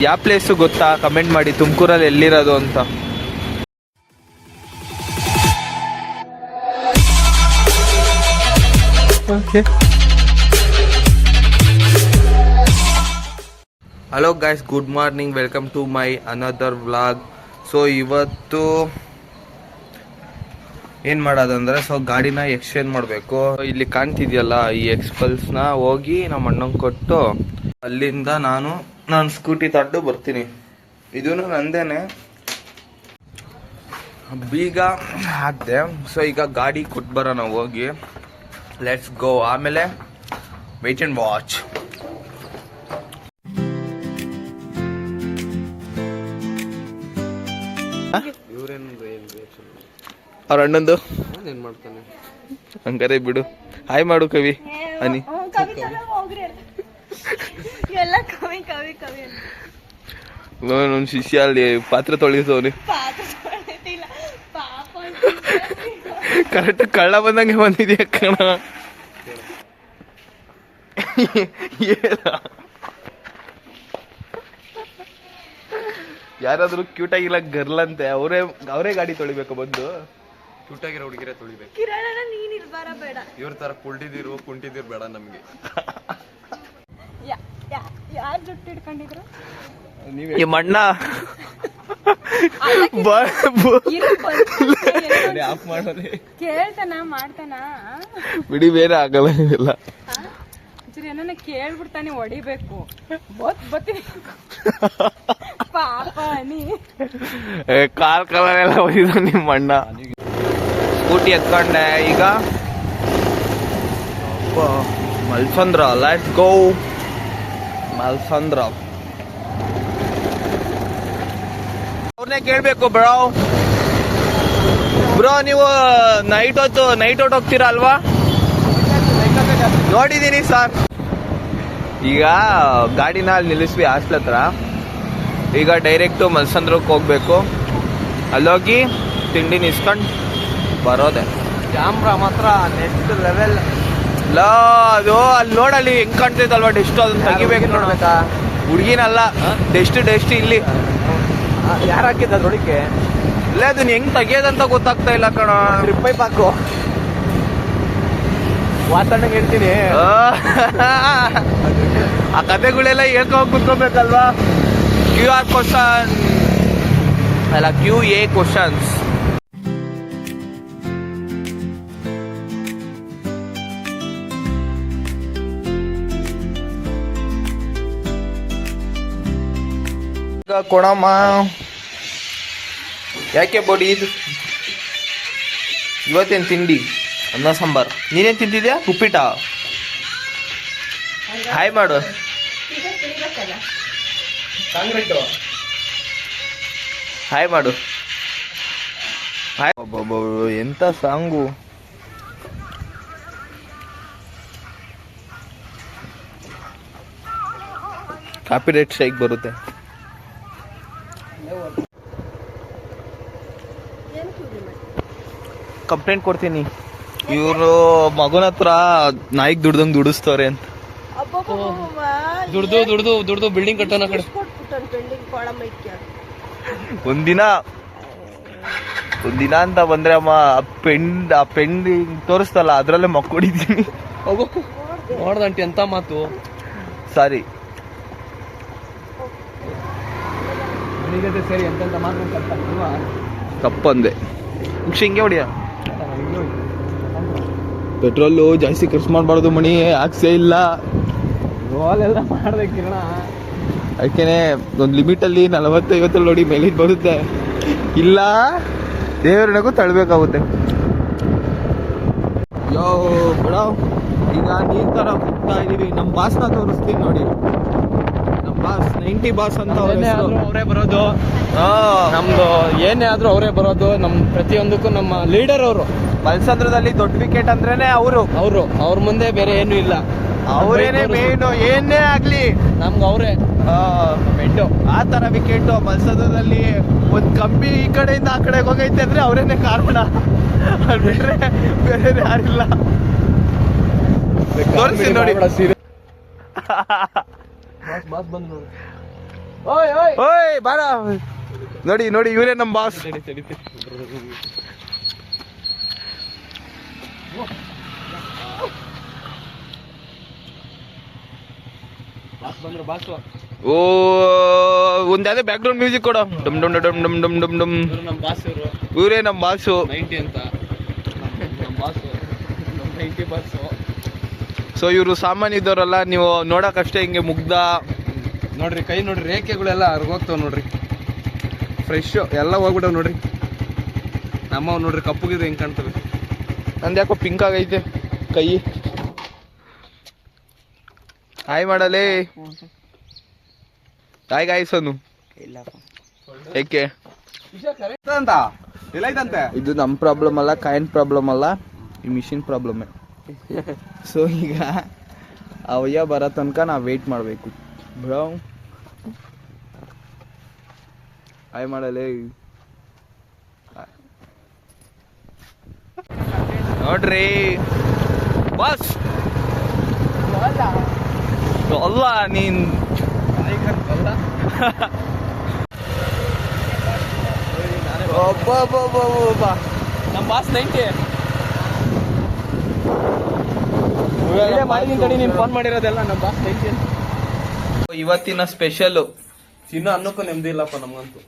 ಯಾವ ಪ್ಲೇಸು ಗೊತ್ತಾ? ಕಮೆಂಟ್ ಮಾಡಿ. ತುಮಕೂರಲ್ಲಿ ಎಲ್ಲಿರೋದು ಅಂತ. Hello guys good morning welcome to my another vlog so ಇವತ್ತು ಏನು ಮಾಡೋದಂದ್ರೆ ಸೊ ಗಾಡಿನ ಎಕ್ಸ್ಚೇಂಜ್ ಮಾಡಬೇಕು. ಇಲ್ಲಿ ಕಾಣ್ತಿದ್ಯಲ್ಲ ಈ ಎಕ್ಸ್ಪಲ್ಸ್ನ ಹೋಗಿ ನಮ್ಮ ಅಣ್ಣಂಗೆ ಕೊಟ್ಟು ಅಲ್ಲಿಂದ ನಾನು ನಾನು ಸ್ಕೂಟಿ ತಟ್ಟು ಬರ್ತೀನಿ. ಇದೂ ನಂದೇನೆ. ಬೀಗ ಹಾಕ್ದೆ ಸೊ ಈಗ ಗಾಡಿ ಕೊಟ್ಟು ಬರೋಣ ಹೋಗಿ. ಲೆಟ್ಸ್ ಗೋ ಆಮೇಲೆ ವೆಯ್ಟ್ ಆ್ಯಂಡ್ ವಾಚ್ ಅವ್ರ ಅಣ್ಣಂದು? ಹಂಗಾರೆ ಬಿಡು. ಹಾಯ್ ಮಾಡು ಕವಿ. ಅನಿ ಅಂತ. ನನ್ನ ಶಿಷ್ಯ ಅಲ್ಲಿ ಪಾತ್ರೆ ತೊಳಿಸೋನಿ. ಕರೆಕ್ಟ್ ಕಳ್ಳ ಬಂದಂಗೆ ಬಂದಿದ್ಯಾ ಕಣ? ಯಾರಾದ್ರೂ ಕ್ಯೂಟ್ ಆಗಿಲ್ಲ ಗರ್ಲ್ ಅಂತೆ ಅವರೇ ಅವರೇ ಗಾಡಿ ತೊಳಿಬೇಕು ಬಂದು ಕ್ಯೂಟಾಗಿರೋ ಹುಡುಗಿರ ತೊಳಿಬೇಕು ಕಿರಣನ ನೀನ್ ಇರ್ಬಾರ ಬೇಡ ಇವ್ರ ತರ ಕುಳ್ತಿದಿರು ಕುಂಟಿದಿರು ಬೇಡ ನಮ್ಗೆ ಯಾರ್ ಜುಟ್ಟು ಇಟ್ಕೊಂಡಿದ್ರು ಈ ಮಣ್ಣ. ಬ- ಬ- ಇರು ಬಂದ್- ಆಫ್ ಮಾಡೋದೇ. ಕೇಳ್ತಾನ ಮಾಡ್ತಾನ? ಬಿಡಿ ಬೇರೆ ಆಗಲ್ಲ ಇವೆಲ್ಲ. ಸರಿ ನನ್ನ ಕೇಳ್ಬಿಡ್ತಾನೆ ಹೊಡಿಬೇಕು. ಬತ್ ಬತ್ತಿ. ಪಾಪ ನೀ. ಏ, ಕಾಲ್ ಕಲರ್ ಎಲ್ಲ ಹೊಡಿದ ನಿಮ್ಮ ಅಣ್ಣ ಸ್ಕೂಟಿ ಎತ್ಕೊಂಡೆ ಈಗ. ಮಲ್ಸಂದ್ರ ಲೆಟ್ಸ್ ಗೋ ಮಲ್ಸಂದ್ರ ಅವ್ರನ್ನೇ ಕೇಳ್ಬೇಕು ಬ್ರೋ ಬ್ರೋ ನೀವು ನೈಟ್ ಹೊತ್ತು ನೈಟ್ ಔಟ್ ಹೋಗ್ತೀರಾ ಅಲ್ವಾ? ನೋಡಿದ್ದೀನಿ ಸರ್ ಈಗ ಗಾಡಿನ ಅಲ್ಲಿ ನಿಲ್ಲಿಸ್ವಿ ಹಾಸ್ಟ್ಲ್ ಹತ್ರ. ಈಗ ಡೈರೆಕ್ಟು ಮಲ್ಸಂದ್ರಕ್ಕೆ ಹೋಗ್ಬೇಕು. ಅಲ್ಲೋಗಿ ತಿಂಡಿ ನಿಸ್ಕೊಂಡ್ ಬರೋದೆ. ಕ್ಯಾಮ್ರಾ ಮಾತ್ರ ನೆಕ್ಸ್ಟ್ ಲೆವೆಲ್ ಇಲ್ಲ ಅದು ಅಲ್ಲಿ ನೋಡಲ್ಲಿ ಹೆಂಗ್ ಕಾಣ್ತೈತಲ್ವಾ ಡೆಸ್ಟ್ ಅದನ್ನ ತೆಗಿಬೇಕು ನೋಡ್ಬೇಕಾ? ಹುಡುಗಿನಲ್ಲ ಡೆಸ್ಟ್ ಡೆಸ್ಟ್ ಇಲ್ಲಿ. ಯಾರು ಹಾಕಿದ್ದ ನೋಡಿಕೆ ಇಲ್ಲ ಅದನ್ನ ಹೆಂಗ್ ತೆಗಿಯೋದಂತ ಗೊತ್ತಾಗ್ತಾ ಇಲ್ಲ ಕಣ. ಟ್ರಿಪ್ ಪೈಪ್ ಹಾಕು ವಾತಾವರಣ ಹೇಳ್ತೀನಿ. ಆ ಕತೆಗಳೆಲ್ಲ ಹೇಳ್ಕೊಂಡು ಕುತ್ಕೋಬೇಕಲ್ವಾ? ಕ್ಯೂ ಆರ್ ಕ್ವಶನ್ ಅಲ್ಲ ಕ್ಯೂ ಎ ಕ್ವಶನ್ಸ್ ಈಗ ಕೊಡಮ್ಮ. ಯಾಕೆ ಬೋಡಿ ಇದು? ಇವತ್ತೇನು ತಿಂಡಿ? ಅನ್ನ ಸಾಂಬಾರ್. ನೀನೇನು ತಿಂತಿದ್ಯಾ? ಉಪ್ಪಿಟ್ಟ ಹಾಯ್ ಮಾಡು. ಹಾಯ್ ಮಾಡು. ಹಾಯ್. ಎಂತ ಸಾಂಗು? ಕಾಪಿ ರೇಟ್ ಸ್ಟ್ರೈಕ್ ಬರುತ್ತೆ. ಕಂಪ್ಲೇಂಟ್ ಕೊಡ್ತೀನಿ. ಇವರು ಮಗುನ ಹತ್ರ ನಾಯಿಗೆ ದುಡ್ದಂಗೆ ದುಡಿಸ್ತವ್ರೆ ಅಂತ. ದುಡ್ದು ದುಡ್ದು ದುಡ್ದು ಬಿಲ್ಡಿಂಗ್ ಕಟ್ಟೋಣ ಕಡೆ. ಒಂದಿನ ಒಂದಿನ ಅಂತ ಬಂದ್ರೆ ಅಮ್ಮ ಆ ಪೆಂಡ್ ಆ ಪೆಂಡ್ ತೋರಿಸ್ತಲ್ಲ ಅದ್ರಲ್ಲೇ ಮಕ್ಕೊಡಿದೀನಿ. ನೋಡ್ದಂಟಿ ಎಂತ ಮಾತು. ಸಾರಿ. ಸರಿ ಎಂತ ಮಾತು ತಪ್ಪಂದೆ ಹಿಂಗೆ ಹೊಡಿಯ? ಪೆಟ್ರೋಲು ಜಾಸ್ತಿ ಖರ್ಚು ಮಾಡಬಾರ್ದು ಮಣಿ ಹಾಕ್ಸೇ ಇಲ್ಲ. ರೋಲೆಲ್ಲ ಮಾಡ್ದೆ ಕಿರಣ. ಅದಕ್ಕೇನೆ ಒಂದು ಲಿಮಿಟಲ್ಲಿ ನಲವತ್ತು ಐವತ್ತಲ್ಲಿ ನೋಡಿ ಮೇಲಿಗೆ ಬರುತ್ತೆ. ಇಲ್ಲ ದೇವರನಗೂ ತಳ್ಬೇಕಾಗುತ್ತೆ. ಯೋ ಬಿಡೋ. ಈಗ ನೀರ್ ತರ ಹೋಗ್ತಾ ಇದೀವಿ. ನಮ್ಮ ಬಾಸ್ನ ತೋರಿಸ್ತೀನಿ ನೋಡಿ. ನಮ್ಮ ಬಾಸ್ ನೈಂಟಿ ಬಾಸ್ ಅಂತ ಅವರೇ ಬರೋದು. ಹಾ, ನಮ್ದು ಏನೇ ಆದ್ರೂ ಅವರೇ ಬರೋದು ನಮ್ ಪ್ರತಿಯೊಂದಕ್ಕೂ ನಮ್ಮ ಲೀಡರ್ ಅವರು. ಮಲ್ಸಂದ್ರದಲ್ಲಿ ದೊಡ್ಡ ವಿಕೆಟ್ ಅಂದ್ರೇನೆ ಅವರು. ಅವರು ಅವ್ರ ಮುಂದೆ ಬೇರೆ ಏನು ಇಲ್ಲ. ಅವರೇನೆ ಮೇನ್ ಏನೇ ಆಗ್ಲಿ. ನಮ್ಗೆ ಅವರೇ. ಬೆಡ್ಡು ಆ ತರ ವಿಕೆಟ್ ಮಲ್ಸಂದ್ರದಲ್ಲಿ ಒಂದ್ ಕಂಬಿ ಈ ಕಡೆಯಿಂದ ಆ ಕಡೆಗೆ ಹೋಗೈತೆ ಅಂದ್ರೆ ಅವರೇನೆ ಕಾರಣ ಅದ್ ಬಿಟ್ರೆ ಬೇರೆ ಯಾರಿಲ್ಲ. ತೋರಿಸಿ ನೋಡಿ. ಓಯ್ ಓಯ್. ಓಯ್ ಬಾರ ನೋಡಿ ನೋಡಿ, ಇವರೇ ನಮ್ಮ ಬಾಸ್ ಓ ಒಂದ್ ಯಾವ್ದೇ ಬ್ಯಾಕ್ ಗ್ರೌಂಡ್ ಮ್ಯೂಸಿಕ್ ಕೊಡು. ಡಮ್ ಡಮ್ ಡಮ್ ಡಮ್ ಡಮ್ ಡಮ್ ಡಮ್. ಇವ್ರು ನಮ್ಮ ಬಾಸು ಸೊ ಇವರು ಸಾಮಾನ್ಯ ಇದ್ದವರಲ್ಲ ನೀವು ನೋಡಕ್ಕಷ್ಟೇ ಹಿಂಗೆ ಮುಗ್ದ. ನೋಡ್ರಿ, ಕೈ ನೋಡ್ರಿ, ರೇಖೆಗಳೆಲ್ಲ ಅರ್ಗೋಗ್ತಾವ ನೋಡ್ರಿ. ಫ್ರೆಶ್ ಎಲ್ಲ ಹೋಗ್ಬಿಟ್ಟವ್ ನೋಡ್ರಿ. ನಮ್ಮ ನೋಡ್ರಿ, ಕಪ್ಪುಗಿದ್ರೆ ಹೆಂಗ್ ಕಾಣ್ತವೆ. ನಂದು ಯಾಕೋ ಪಿಂಕ್ ಆಗೈತೆ, ಕೈ. ಹಾಯ್ ಮಾಡಲೇ. ಹಾಯ್ ಗಾಯ್ಸೋನು ಏಕೆ? ಅಂತ ಎಲ್ಲೈತಂತೆ ಇದು ನಮ್ಮ ಪ್ರಾಬ್ಲಮ್ ಅಲ್ಲ ಕಾಯಿನ್ ಪ್ರಾಬ್ಲಮ್ ಅಲ್ಲ, ಈ ಮಿಷಿನ್ ಪ್ರಾಬ್ಲಮ್ ಸೊ ಈಗ ಅವಯ್ಯ ಬರೋ ತನಕ ನಾವು ವೇಟ್ ಮಾಡಬೇಕು. ಬ್ರೋ ಹಾಯ್ ಮಾಡಲೇ. ನೋಡ್ರಿ. ಬಸ್. ಅಲ್ಲ ನೀನ್. ಒಬ್ಬ ನಮ್ಮ ಬಾಸ್ ನೈಂಟಿ. ತಡಿ ನೀನು ಫೋನ್ ಮಾಡಿರೋದೆಲ್ಲ ನಮ್ಮ ಬಾಸ್ ನೈಂಟಿ ಇವತ್ತಿನ ಸ್ಪೆಷಲ್ ಚಿನ್ನ ಅನ್ನಕ್ಕೂ ನೆಮ್ಮದಿ ಇಲ್ಲಪ್ಪ ನಮಗಂತೂ.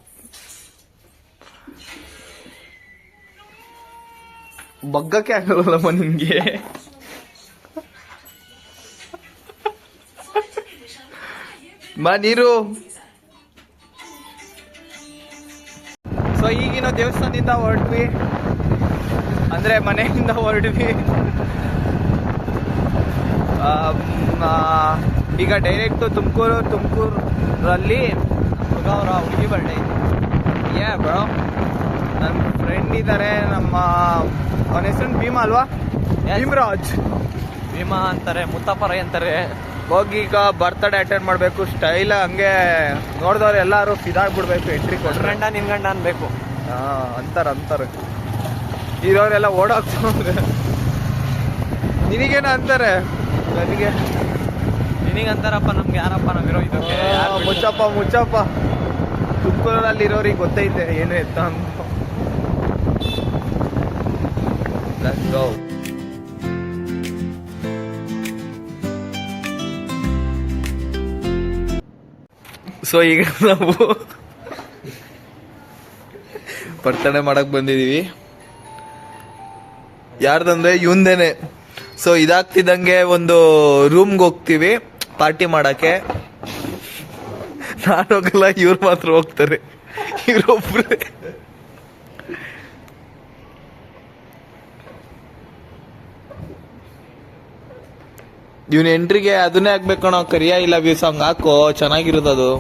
ಬಗ್ಗಕ್ಕೆ ಆಗಲ್ಲಮ್ಮ ನಿಮ್ಗೆ? ಬಾ ನೀರು. ಸೊ ಈಗಿನ ದೇವಸ್ಥಾನದಿಂದ ಹೊರಟ್ವಿ. ಅಂದ್ರೆ ಮನೆಯಿಂದ ಹೊರಟ್ವಿ. ಈಗ ಡೈರೆಕ್ಟ್ ತುಮಕೂರು, ತುಮಕೂರಲ್ಲಿ ಹುಡುಗ ಅವರ ಹುಡುಗಿ ಬರ್ಡೇ ಯಾ ಬ್ರೋ ನನ್ನ ಫ್ರೆಂಡ್ ಇದ್ದಾರೆ ನಮ್ಮ ಅವನ ಹೆಸರು ಭೀಮ ಅಲ್ವಾ? ಭೀಮರಾಜ್. ಭೀಮಾ ಅಂತಾರೆ ಮುತ್ತಪ್ಪರೈ ಅಂತಾರೆ. ಹೋಗಿ ಈಗ ಬರ್ತ್ಡೇ ಅಟೆಂಡ್ ಮಾಡಬೇಕು. ಸ್ಟೈಲ್ ಹಂಗೆ ನೋಡಿದವ್ರು ಎಲ್ಲರೂ ಇದಾಗ್ಬಿಡ್ಬೇಕು ಎಂಟ್ರಿ ಕೊಟ್ರೆ. ಗಂಡ ನಿನ್ ಗಂಡ ಅನ್ಬೇಕು. ಹಾ ಅಂತಾರ ಅಂತಾರೆ. ಇರೋರೆಲ್ಲ ಓಡಾಕ್ತಾರೆ ನಿನಗೇನ ಅಂತಾರೆ? ನನಗೆ? ನಿನಗಂತಾರಪ್ಪ ನಮ್ಗೆ ಯಾರಪ್ಪ ನಾವಿರೋ ಇದು ಮುಚ್ಚಪ್ಪ ಮುಚ್ಚಪ್ಪ. ತುಮಕೂರಲ್ಲಿ ಇರೋರಿಗೆ ಗೊತ್ತೈತೆ ಏನು ಎತ್ತ ಅಂತ. Let's go. ಸೊ ಈಗ ನಾವು ಬರ್ತಡೇ ಮಾಡಕ್ ಬಂದಿದೀವಿ. ಯಾರ್ದಂದ್ರೆ ಇವಂದೇನೆ ಸೊ ಇದಾಗ್ತಿದ್ದಂಗೆ ಒಂದು ರೂಮ್ಗೆ ಹೋಗ್ತೀವಿ. ಪಾರ್ಟಿ ಮಾಡಕ್ಕೆ. ನಾನು ಹೋಗಲ್ಲ ಇವ್ರು ಮಾತ್ರ ಹೋಗ್ತಾರೆ. ಇವ್ರೊಬ್ರೆ. ಇವನ್ ಎಂಟ್ರಿಗೆ ಅದನ್ನೇ ಹಾಕ್ಬೇಕು ಕಣೋ ಕರಿಯ ಇಲ್ಲ ವ್ಯೂ ಸಾಂಗ್ ಹಾಕೋ ಚೆನ್ನಾಗಿರೋದು ಅದು.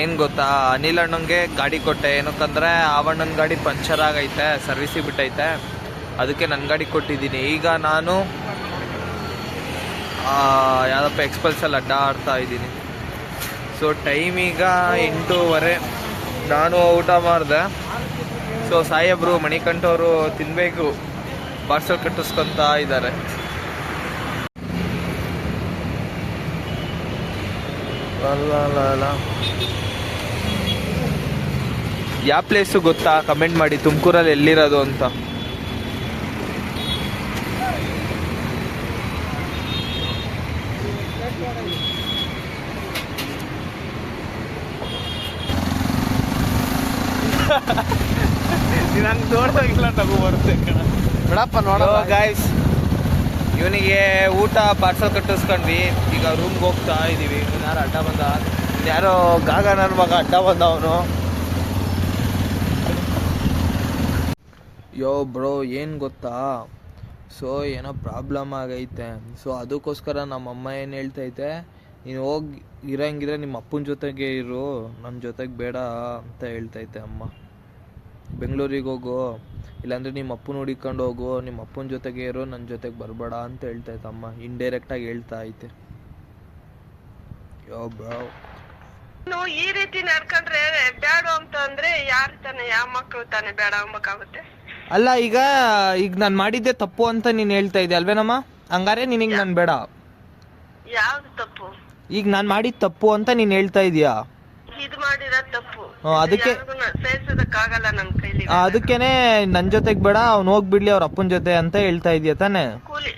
ಏನ್ ಗೊತ್ತಾ ಅನಿಲ್ ಅಣ್ಣಂಗೆ ಗಾಡಿ ಕೊಟ್ಟೆ ಏನಕ್ಕಂದ್ರೆ ಆವಣ್ಣನ ಗಾಡಿ ಪಂಚರ್ ಆಗೈತೆ ಸರ್ವಿಸಿಗೆ ಬಿಟ್ಟೈತೆ. ಅದಕ್ಕೆ ನನ್ನ ಗಾಡಿ ಕೊಟ್ಟಿದ್ದೀನಿ. ಈಗ ನಾನು ಆ, ಯಾವ್ದಪ್ಪ ಎಕ್ಸ್ಪಲ್ಸಲ್ಲಿ ಅಡ್ಡಾಡ್ತಾ ಇದ್ದೀನಿ. ಸೊ ಟೈಮ್ ಈಗ ಎಂಟೂವರೆ. ನಾನು ಊಟ ಮಾಡಿದೆ. ಸೊ ಸಾಹೇಬ್ರು, ಮಣಿಕಂಠವರು ತಿನ್ಬೇಕು. ಪಾರ್ಸಲ್ ಕಟ್ಟಿಸ್ಕೊಂತ ಇದ್ದಾರೆ. ಯಾವ ಪ್ಲೇಸು ಗೊತ್ತಾ? ಕಮೆಂಟ್ ಮಾಡಿ. ತುಮಕೂರಲ್ಲಿ ಎಲ್ಲಿರೋದು ಅಂತ. ನಂಗೆ ನೋಡ್ದಾಗಿಲ್ಲ ನಗು ಬರುತ್ತೆ ಕಣ. ಬಿಡಪ್ಪ ನೋಡೋ ಗಾಯ್ಸ್ ಇವನಿಗೆ ಊಟ ಪಾರ್ಸಲ್ ಕಟ್ಟಿಸ್ಕೊಂಡ್ವಿ. ಈಗ ರೂಮ್ಗೆ ಹೋಗ್ತಾ ಇದೀವಿ. ಯಾರು ಅಡ್ಡ ಬಂದ? ಯಾರೋ ಗಾಗ ನನ್ನ ಮಗ ಅಡ್ಡ ಬಂದ ಅವನು. ಯೋ ಬ್ರೋ ಏನು ಗೊತ್ತಾ? ಸೊ ಏನೋ ಪ್ರಾಬ್ಲಮ್ ಆಗೈತೆ. ಸೊ ಅದಕ್ಕೋಸ್ಕರ ನಮ್ಮ ಅಮ್ಮ ಏನು ಹೇಳ್ತೈತೆ ನೀನು ಹೋಗಿ ಇರಂಗಿದ್ರೆ ನಿಮ್ಮ ಅಪ್ಪನ ಜೊತೆಗೆ ಇರು. ನನ್ನ ಜೊತೆಗೆ ಬೇಡ ಅಂತ ಹೇಳ್ತೈತೆ ಅಮ್ಮ. ಬೆಂಗಳೂರಿಗೆ ಹೋಗು ಇಲ್ಲಾಂದರೆ ನಿಮ್ಮ ಅಪ್ಪನ ಹುಡಿಕೊಂಡು ಹೋಗು ನಿಮ್ಮ ಅಪ್ಪನ ಜೊತೆಗೆ ಇರು ನನ್ನ ಜೊತೆಗೆ ಬರಬೇಡ ಅಂತ ಹೇಳ್ತೈತೆ ಅಮ್ಮ. ಇಂಡೈರೆಕ್ಟಾಗಿ ಹೇಳ್ತಾ ಐತೆ ಯೋ ಬ್ರೋ. ನೀವು ಈ ರೀತಿ ನಡ್ಕೊಂಡ್ರೆ ಬೇಡ ಅಂತ ಅಂದ್ರೆ ಯಾರು ತಾನೆ ಯಾವ ಮಕ್ಕಳು ತಾನೆ ಬೇಡ ಅಂಬಕ್ಕಾಗುತ್ತೆ? ಅಲ್ಲ ಈಗ ಈಗ ನಾನು ಮಾಡಿದ್ದೆ ತಪ್ಪು ಅಂತ ನೀನು ಹೇಳ್ತಾ ಇದ್ದೆ ಅಲ್ವೇನಮ್ಮ? ಹಂಗಾರೆ ನಿನಗೆ ನಾನು ಬೇಡ. ಯಾವ್ದು ತಪ್ಪು? ಈಗ ನಾನು ಮಾಡಿದ ತಪ್ಪು ಅಂತ ನೀನು ಹೇಳ್ತಾ ಇದೀಯಾ? ಇದು ಮಾಡಿರೋ ತಪ್ಪು. ಹ್ಮ್, ಅದಕ್ಕೆ- ಸೇರ್ಸೋದಕ್ಕಾಗಲ್ಲ ನನ್ ಕೈಲಿ ಅದಕ್ಕೇನೆ ನನ್ನ ಜೊತೆಗೆ ಬೇಡ ಅವ್ನ್ ಹೋಗ್ಬಿಡ್ಲಿ ಅವ್ರ ಅಪ್ಪನ್ ಜೊತೆ ಅಂತ ಹೇಳ್ತಾ ಇದೀಯ ತಾನೇ? ಕೂಲಿ